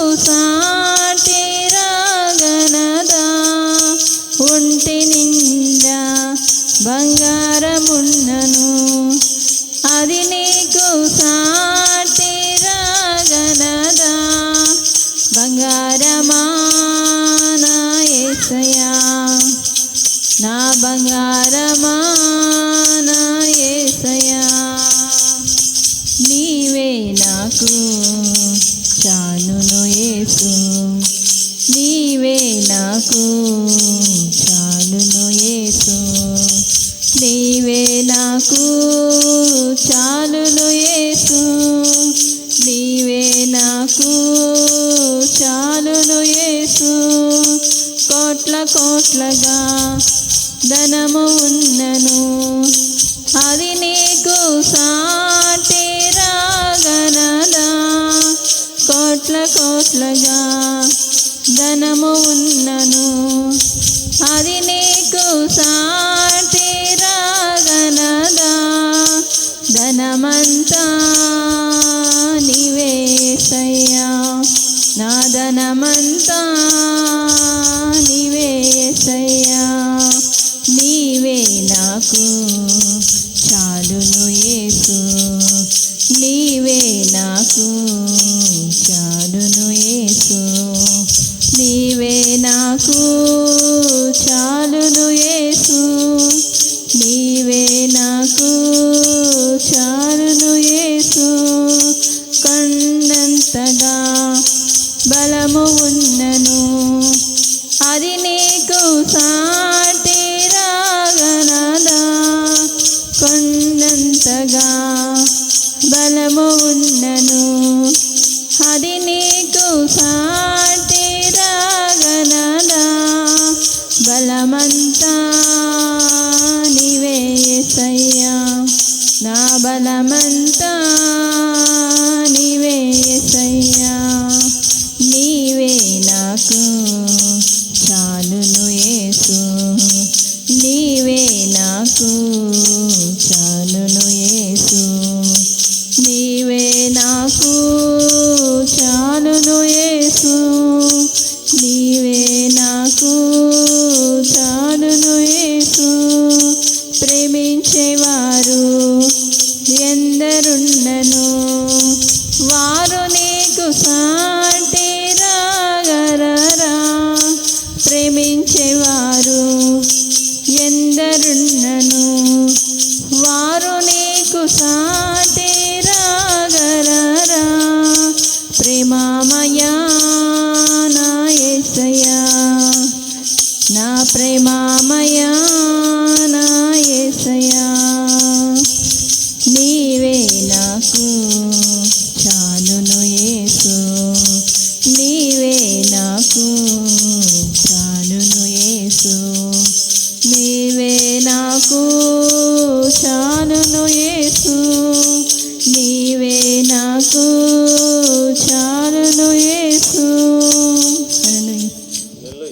నీకు సాటి రాగనదా ఒంటి నీవే నాకు చాలును యేసు. నీవే నాకు చాలును యేసు. కోట్ల కోట్లగా ధనము ఉన్నను. అది నీకు సాటి రాగనదా కోట్ల కోట్లగా ధనము ఉన్న ధనమంతా నీవేసయ్యా నీవే నాకు చాలును ఏసు నీవే నాకు చాలును ఏసు నీవే నాకు ఎంతగా బలము ఉన్నను. అది నీకు సాటి రాగనదా బలమంతా నీవే నా బలమంతా నాకు చాలును యేసు. ప్రేమించేవారు ఎందరున్నను ప్రేమామయా.